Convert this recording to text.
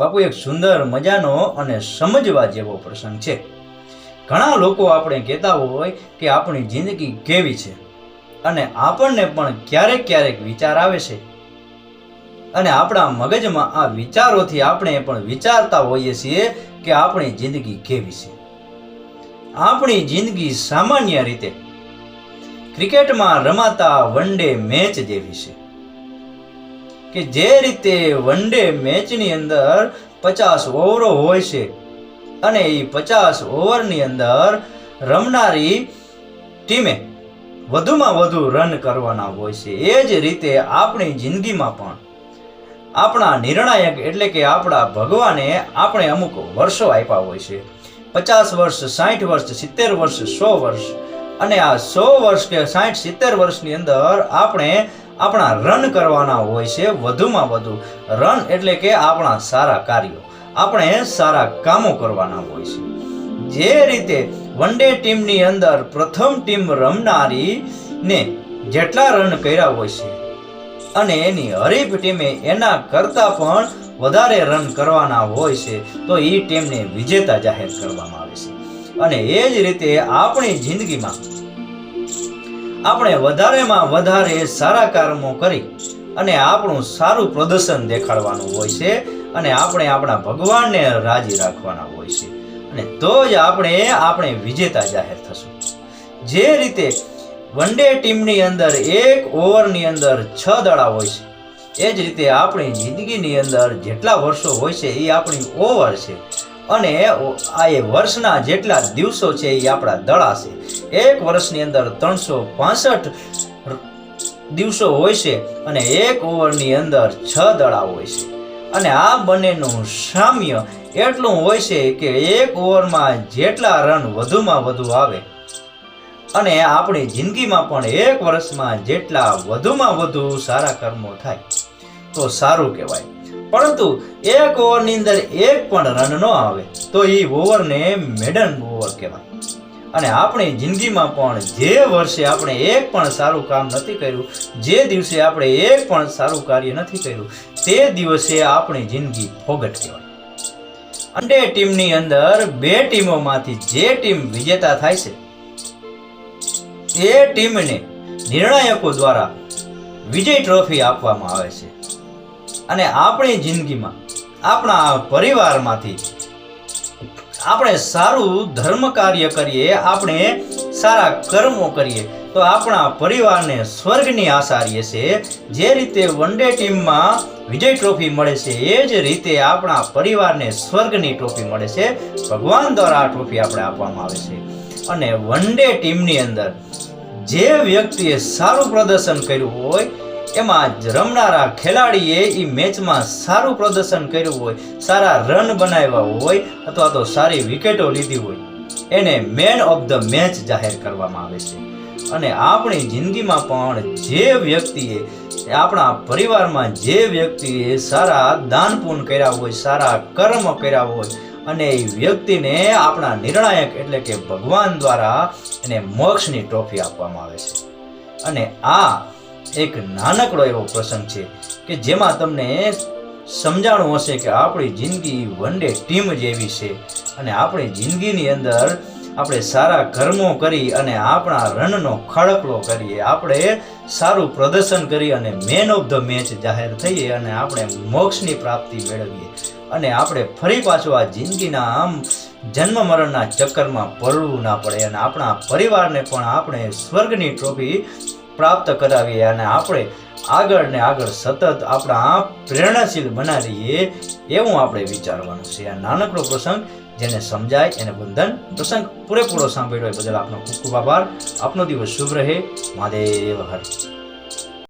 બાપુ, એક સુંદર મજાનો અને સમજવા જેવો પ્રસંગ છે. ઘણા લોકો આપણે કહેતા હોય કે આપણી જિંદગી કેવી છે અને આપણને પણ ક્યારેક ક્યારેક વિચાર આવે છે. અને આપણા મગજમાં આ વિચારોથી આપણે પણ વિચારતા હોઈએ છીએ કે આપણી જિંદગી કેવી છે. આપણી જિંદગી સામાન્ય રીતે ક્રિકેટમાં રમાતા વન ડે મેચ જેવી છે. કે જે રીતે વન ડે મેચની અંદર પચાસ ઓવરો હોય છે. અને એ પચાસ ઓવરની અંદર રમનારી ટીમે વધુમાં વધુ રન કરવાના હોય છે. એ જ રીતે આપણી જિંદગીમાં પણ. આપણા નિર્ણાયક એટલે કે આપણા ભગવાને આપણે અમુક વર્ષો આપ્યા હોય છે. પચાસ વર્ષ, સાઠ વર્ષ, સિત્તેર વર્ષ, સો વર્ષ. અને આ સો વર્ષ કે સાઠ, સિત્તેર વર્ષની અંદર આપણે આપણા રન કરવાના હોય છે વધુમાં વધુ. રન એટલે કે આપણા સારા કાર્યો. આપણે સારા કામો કરવાના હોય છે. જે રીતે વન ડે ટીમની અંદર પ્રથમ ટીમ રમનારી ને જેટલા રન કર્યા હોય છે અને એની હરીફ ટીમે એના કરતાં પણ વધારે રન કરવાના હોય છે, તો એ ટીમને વિજેતા જાહેર કરવામાં આવે છે. અને એ જ રીતે આપણી જિંદગીમાં આપણે વધારેમાં વધારે સારા કર્મો કરી અને આપણું સારું પ્રદર્શન દેખાડવાનું હોય છે અને આપણે આપણા ભગવાનને રાજી રાખવાના હોય છે. અને તો જ આપણે આપણે વિજેતા જાહેર થશું. જે રીતે વન ડે ટીમની અંદર એક ઓવરની અંદર છ દડા હોય છે, એ જ રીતે આપણી જિંદગીની અંદર જેટલા વર્ષો હોય છે, એ આપણી ઓવર છે. અને આ એ વર્ષના જેટલા દિવસો છે એ આપણા દળા છે. એક વર્ષની અંદર ત્રણસો પાસઠ દિવસો હોય છે અને એક ઓવરની અંદર છ દડા હોય છે. અને આ બંનેનું સામ્ય એટલું હોય છે કે એક ઓવરમાં જેટલા રન વધુમાં વધુ આવે. અને આપણી જિંદગીમાં પણ એક વર્ષમાં જેટલા વધુમાં વધુ સારા કર્મો થાય. તો સારું કહેવાય. પરંતુ એક ઓવરની અંદર એક પણ રન ન આવે, તો એ ઓવરને મેડન ઓવર કહેવાય. અને આપણી જિંદગીમાં પણ જે વર્ષે આપણે એક પણ સારું કામ નથી કર્યું, જે દિવસે આપણે એક પણ સારું કાર્ય નથી કર્યું, તે દિવસે આપણી જિંદગી ફોગટ કહેવાય. અંડે ટીમની અંદર બે ટીમોમાંથી જે ટીમ વિજેતા થાય છે એ ટીમને નિર્ણાયકો દ્વારા વિજય ટ્રોફી આપવામાં આવે છે. અને આપણી જિંદગીમાં, આપણા પરિવારમાંથી આપણે સારું ધર્મ કાર્ય કરીએ, આપણે સારા કર્મો કરીએ, તો આપણા પરિવારને સ્વર્ગની આશા રહીએ છે. જે રીતે વન ડે ટીમમાં વિજય ટ્રોફી મળે છે, એ જ રીતે આપણા પરિવારને સ્વર્ગની ટ્રોફી મળે છે. ભગવાન દ્વારા આ ટ્રોફી આપણે આપવામાં આવે છે. અને વન ડે ટીમની અંદર જે વ્યક્તિએ સારું પ્રદર્શન કર્યું હોય એમાં રમનારા ખેલાડીએ એ મેચમાં સારું પ્રદર્શન કર્યું હોય, સારા રન બનાવ્યા હોય અથવા તો સારી વિકેટો લીધી હોય, એને મેન ઓફ ધ મેચ જાહેર કરવામાં આવે છે. અને આપણી જિંદગીમાં પણ જે વ્યક્તિએ, આપણા પરિવારમાં જે વ્યક્તિએ સારા દાન પૂન કર્યા હોય, સારા કર્મ કર્યા હોય, અને એ વ્યક્તિને આપણા નિર્ણાયક એટલે કે ભગવાન દ્વારા એને મોક્ષની ટ્રોફી આપવામાં આવે છે. અને આ એક નાનકડો એવો પ્રસંગ છે કે જેમાં તમને સમજાણું હશે કે આપણી જિંદગી વન ડે ટીમ જેવી છે. અને આપણી જિંદગીની અંદર આપણે સારા કર્મો કરી અને આપણા રનનો ખડકલો કરીએ. આપણે સારું પ્રદર્શન કરી અને મેન ઓફ ધ મેચ જાહેર થઈએ અને આપણે મોક્ષની પ્રાપ્તિ મેળવીએ. અને આપણે ફરી પાછું આ જિંદગીના આમ જન્મ મરણના ચક્કરમાં પડવું ના પડે અને આપણા પરિવારને પણ આપણે સ્વર્ગની ટ્રોફી પ્રાપ્ત કરાવીએ અને આપણે આગળ ને આગળ સતત આપણા પ્રેરણાશીલ બનાવીએ એવું આપણે વિચારવાનું છે. આ નાનકડો પ્રસંગ જેને સમજાય એને વંદન પ્રસંગ પૂરેપૂરો સાંભળ્યો બદલ આપનો ખૂબ ખૂબ આભાર. આપનો દિવસ શુભ રહે. મહાદેવ હર.